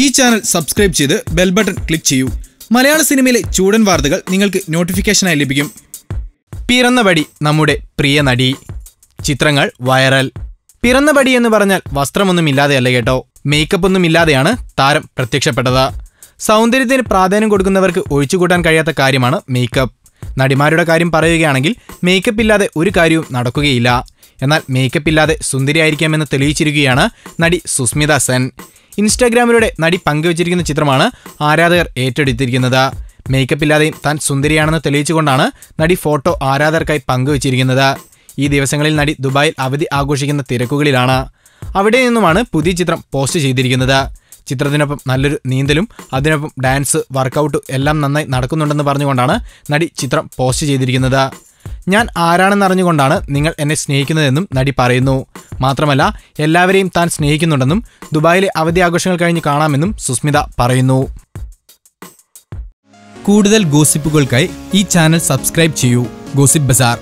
ഈ channel subscribe ചെയ്ത് bell button click ചെയ്യൂ. മലയാള സിനിമയിലെ ചൂടൻ വാർത്തകൾ നിങ്ങൾക്ക് നോട്ടിഫിക്കേഷനായി ലഭിക്കും. പിറന്നപടി നമ്മുടെ പ്രിയ നടി. ചിത്രങ്ങൾ വൈറൽ. പിറന്നപടി എന്ന് പറഞ്ഞാൽ വസ്ത്രമൊന്നും ഇല്ലാതെയല്ല കേട്ടോ. മേക്കപ്പ് ഒന്നും ഇല്ലാതെയാണ് താരം പ്രത്യക്ഷപ്പെട്ടത്. സൗന്ദര്യത്തിന് പ്രാധാന്യം കൊടുക്കുന്നവർക്ക് ഒഴിച്ചുകൂട്ടാൻ കഴിയാത്ത കാര്യമാണ് മേക്കപ്പ് നടിമാരുടെ കാര്യം പറയുകയാണെങ്കിൽ മേക്കപ്പ് ഇല്ലാതെ ഒരു കാര്യവും നടക്കുകയില്ല. എന്നാൽ മേക്കപ്പ് ഇല്ലാതെ സുന്ദരിയായിരിക്കാമെന്ന് തെളിയിച്ചിരിക്കുകയാണ് നടി സുസ്മിത സെൻ. ഇൻസ്റ്റാഗ്രാമിലൂടെ നടി പങ്കുവച്ചിരിക്കുന്ന ചിത്രമാണ് ആരാധകർ ഏറ്റെടുത്തിരിക്കുന്നത്. മേക്കപ്പ് ഇല്ലാതെയും താൻ സുന്ദരിയാണെന്ന് തെളിയിച്ചുകൊണ്ടാണ് നടി ഫോട്ടോ ആരാധകർക്കായി പങ്കുവച്ചിരിക്കുന്നത്. ഈ ദിവസങ്ങളിൽ നടി ദുബായിൽ അവധി ആഘോഷിക്കുന്ന തിരക്കുകളിലാണ്. അവിടെ നിന്നുമാണ് പുതിയ ചിത്രം പോസ്റ്റ് ചെയ്തിരിക്കുന്നത്. ചിത്രത്തിനൊപ്പം നല്ലൊരു നീന്തലും അതിനൊപ്പം ഡാൻസ് വർക്കൗട്ട് എല്ലാം നന്നായി നടക്കുന്നുണ്ടെന്ന് പറഞ്ഞുകൊണ്ടാണ് നടി ചിത്രം പോസ്റ്റ് ചെയ്തിരിക്കുന്നത്. ഞാൻ ആരാണെന്നറിഞ്ഞുകൊണ്ടാണ് നിങ്ങൾ എന്നെ സ്നേഹിക്കുന്നതെന്നും നടി പറയുന്നു. മാത്രമല്ല എല്ലാവരെയും താൻ സ്നേഹിക്കുന്നുണ്ടെന്നും ദുബായിലെ അവധി ആഘോഷങ്ങൾ കഴിഞ്ഞ് കാണാമെന്നും സുസ്മിത പറയുന്നു. കൂടുതൽ ഗോസിപ്പുകൾക്കായി ഈ ചാനൽ സബ്സ്ക്രൈബ് ചെയ്യൂ. ഗോസിപ്പ് ബസാർ.